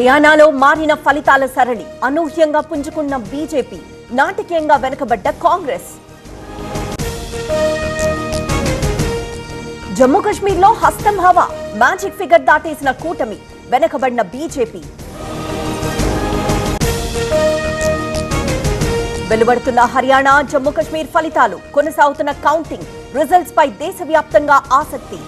హర్యానాలో మారిన ఫలితాల సరళి అనూహ్యంగా పుంజుకున్న బీజేపీ నాటకీయంగా వెనుకబడ్డ కాంగ్రెస్. జమ్మూ కాశ్మీర్లో హస్తం హవా మ్యాజిక్ ఫిగర్ దాటేసిన కూటమి వెనకబడిన బీజేపీ. వెలువడుతున్న హర్యానా జమ్మూ కాశ్మీర్ ఫలితాలు కొనసాగుతున్న కౌంటింగ్ రిజల్ట్స్ పై దేశవ్యాప్తంగా ఆసక్తి.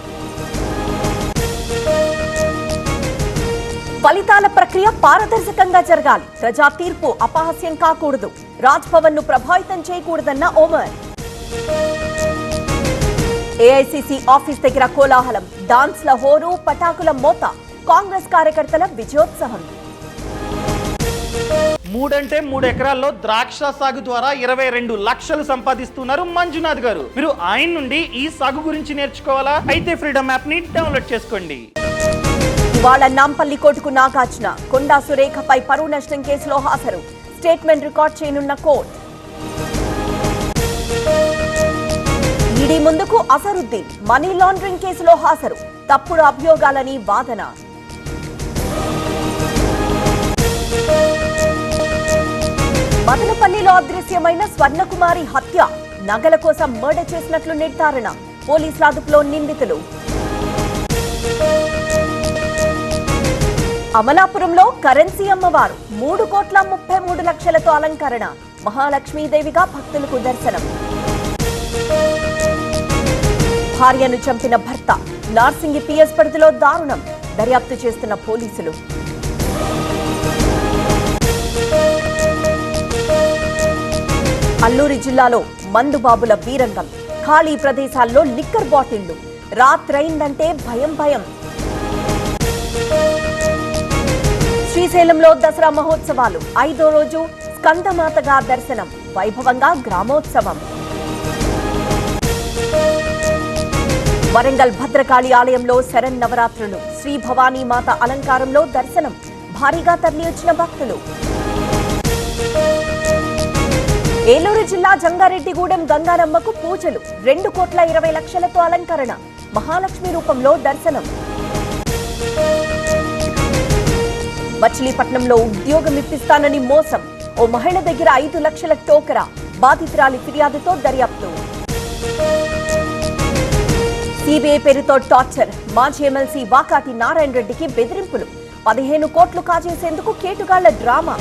ఫలితాల ప్రక్రియ పారదర్శకంగా జరగాలి. ప్రజా తీర్పు అపహాస్యం కాకూడదు. రాజ్భవన్ను ప్రభావితం చేయకూడదన్న ఓమర్ ఏఐసిసి ఆఫీస్ దగ్గర కోలాహలం. డాన్స్ల హోరు పటాకుల మోత. కాంగ్రెస్ కార్యకర్తల విజయోత్సాహం మూడంటే మూడు ఎకరాల్లో ద్రాక్ష సాగు ద్వారా ఇరవై రెండు లక్షలు సంపాదిస్తున్నారు మంజునాథ్ గారు. మీరు ఆయన నుండి ఈ సాగు గురించి నేర్చుకోవాలా? అయితే ఫ్రీడమ్ యాప్ని డౌన్లోడ్ చేసుకోండి. ఇవాళ నాంపల్లి కోర్టుకు నాగార్జున. కొండా సురేఖపై పరువు నష్టం కేసులో హాజరు. స్టేట్మెంట్ రికార్డ్ చేయనున్న కోర్టు. ఈడీ ముందుకు అసరుద్దీన్. మనీ లాండరింగ్ కేసులో హాజరు. తప్పుడు అభియోగాలని వాదన. మదనపల్లిలో అదృశ్యమైన స్వర్ణకుమారి హత్య. నగల కోసం మర్డర్ చేసినట్లు నిర్ధారణ. పోలీసుల అదుపులో నిందితులు. అమలాపురంలో కరెన్సీ అమ్మవారు మూడు కోట్ల ముప్పై మూడు లక్షలతో అలంకరణ. మహాలక్ష్మీదేవిగా భక్తులకు దర్శనం. భార్యను చంపిన భర్త నార్సింగి పిఎస్ పరిధిలో దారుణం. దర్యాప్తు చేస్తున్న పోలీసులు. అల్లూరి జిల్లాలో మందుబాబుల వీరంగం ఖాళీ ప్రదేశాల్లో లిక్కర్ బాటిళ్ళు. రాత్రైందంటే భయం భయం. శ్రీశైలంలో దసరా మహోత్సవాలు. ఐదో రోజు స్కందమాతగా దర్శనం. వైభవంగా గ్రామోత్సవం. వరంగల్ భద్రకాళి ఆలయంలో శరణ్ నవరాత్రులు. శ్రీ భవానీ మాత అలంకారంలో దర్శనం. భారీగా తరలివచ్చిన భక్తులు. ఏలూరు జిల్లా జంగారెడ్డిగూడెం గంగారమ్మకు పూజలు. రెండు కోట్ల ఇరవై లక్షలతో అలంకరణ. మహాలక్ష్మి రూపంలో దర్శనం. మచిలీపట్నంలో ఉద్యోగం ఇప్పిస్తానని మోసం. ఓ మహిళ దగ్గర ఐదు లక్షల టోకరా. బాధితురాలి ఫిర్యాదుతో దర్యాప్తు. సిబిఐ పేరుతో టార్చర్. మాజీ ఎమ్మెల్సీ వాకాటి నారాయణ రెడ్డికి బెదిరింపులు. పదిహేను కోట్లు కాజేసేందుకు కేటుగాళ్ళ డ్రామా.